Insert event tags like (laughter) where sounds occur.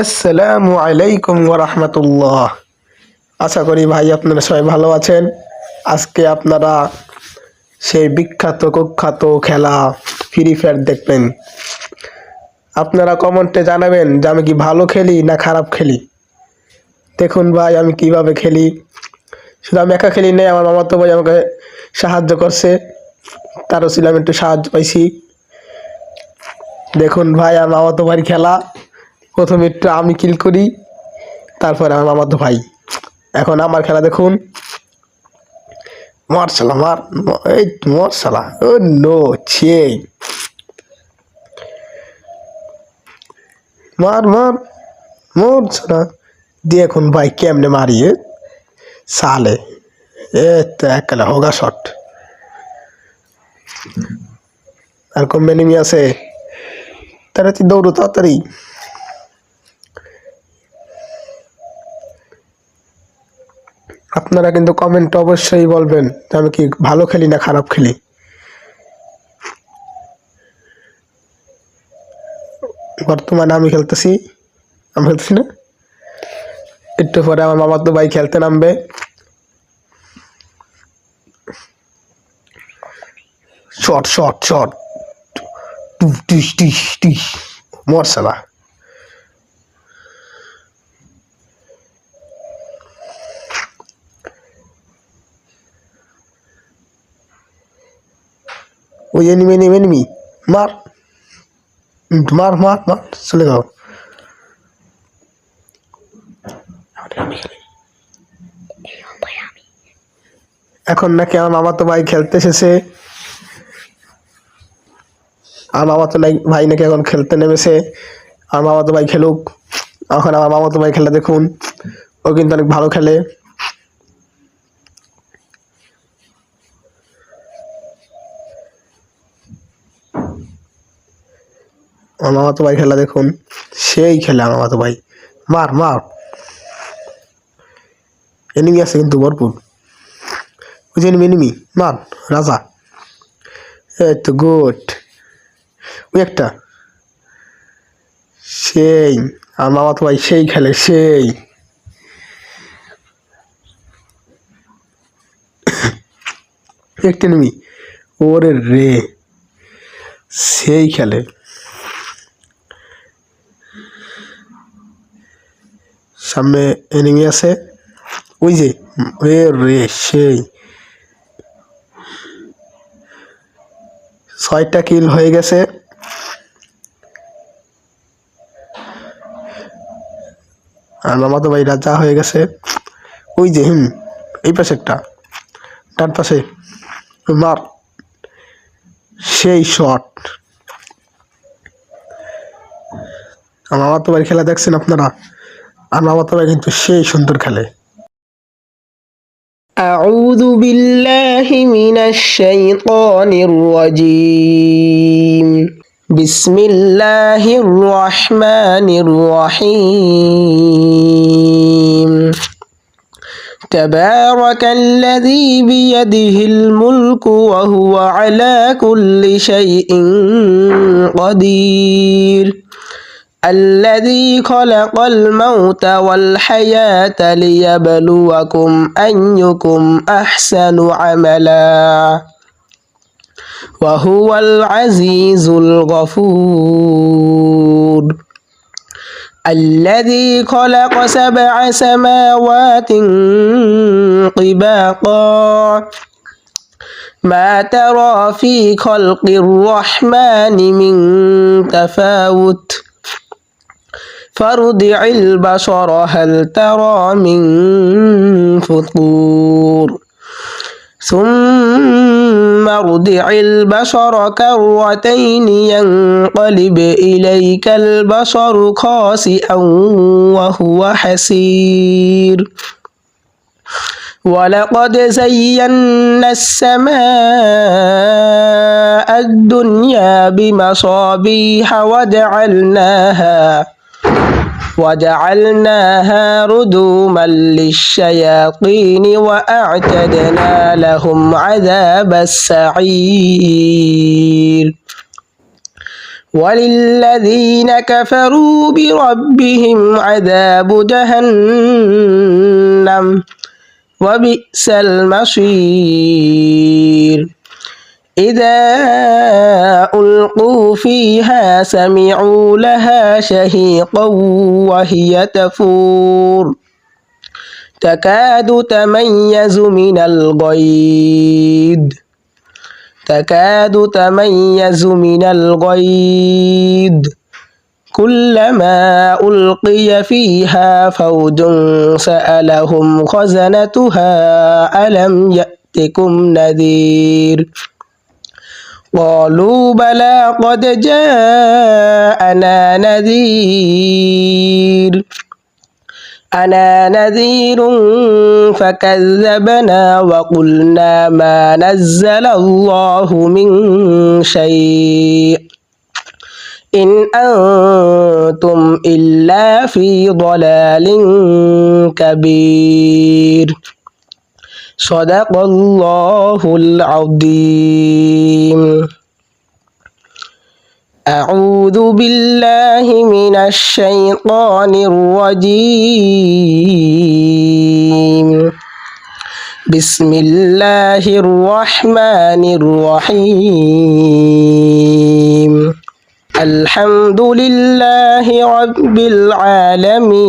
আসসালামু আলাইকুম ওরহমতুল্লাহ আশা করি ভাই আপনারা সবাই ভালো আছেন। আজকে আপনারা সেই বিখ্যাত, কুখ্যাত খেলা ফ্রি ফায়ার দেখবেন। আপনারা কমেন্টে জানাবেন যে আমি কি ভালো খেলি না খারাপ খেলি। দেখুন ভাই, আমি কীভাবে খেলি। শুধু আমি একা খেলি নেই, আমার মামাতো ভাই আমাকে সাহায্য করছে। তারও ছিল আমি একটু সাহায্য পাইছি। দেখুন ভাই, আমার মামাতো ভাই খেলা। প্রথমে একটু আমি কিল করি, তারপরে আমার মামাতো ভাই। এখন আমার খেলা দেখুন। মার শালা, মার, এই মর শালা, ও নো ছে মার মার, মোর শালা। দিয়ে এখন ভাই কেমনে মারিয়ে সালে। এ তো একলা হোগা শট। আর কম এনিমি আছে? তারা তুই দৌড়ো, তাড়াতাড়ি। আপনারা কিন্তু কমেন্ট অবশ্যই বলবেন যে আমি কি ভালো খেলি না খারাপ খেলি? বর্তমানে আমি খেলতেছি। আমি খেলতেছি না? একটু পরে আমার মামার তো ভাই খেলতে নামবে। শর্ট শর্ট শর্ট টিস টিস টিস মরসালা ওই এনিমি এনিমি এনিমি মার। মার মার মার। চলে যাও। এখন। নাকি আমার মামা তো ভাই খেলতে এসেছে। আমার মামা তো ভাই নাকি এখন খেলতে নেমেছে। আমার মামা তো ভাই খেলুক। এখন আমার মামা তো ভাই খেলা দেখুন। ও কিন্তু অনেক ভালো খেলে। আমার মামাতো ভাই খেলা দেখুন। সেই খেলে আমার মামাতো ভাই। মার মার। এনিমি আছে কিন্তু ভরপুর। ওই যে এনিমি মার, রাজা। এই তো গুড ওই একটা। সেই, আমার মামাতো ভাই সেই খেলে, সেই। (laughs) একটা এনিমি ওরে রে। সেই খেলে। সামনে এনিমি আছে। ওই যে এ রে, সেই। ছয়টা কিল হয়ে গেছে। আর মামাতো ভাই রাজা হয়ে গেছে। ওই যে, হুম, এই পাশে একটা ডান পাশে। মার, সেই শট আমার মামাতো ভাই খেলা দেখছেন আপনারা? আর মামাতো ভাই কিন্তু সেই সুন্দর খেলে أعوذ بالله من الشيطان الرجيم بسم الله الرحمن الرحيم تبارك الذي بيده الملك وهو على كل شيء قدير الذي خلق الموت والحياة ليبلوكم أيكم أحسن عملا. وهو العزيز الغفور. الذي خلق سبع سماوات طباقا. ما ترى في خلق الرحمن من تفاوت. فارجع البصر هل ترى من فطور؟ ثم ارجع البصر كرتين ينقلب إليك البصر خاسئا وهو حسير. ولقد زينا السماء الدنيا بمصابيح وجعلناها وجعلناها رجوما للشياطين وأعتدنا لهم عذاب السعير. وللذين كفروا بربهم عذاب جهنم وبئس المصير. إذا ألقوا فيها سمعوا لها شهيقا وهي تفور. تكاد تميز من الغيظ. تكاد تميز من الغيظ. كلما ألقي فيها فوج سألهم خزنتها ألم يأتكم نذير؟ قالوا بلى قد جاءنا نذير. أنا نذير فكذبنا وقلنا ما نزل الله من شيء. إن أنتم إلا في ضلال كبير. صدق الله العظيم. أعوذ بالله من الشيطان الرجيم. بسم الله الرحمن الرحيم. الحمد لله رب العالمين.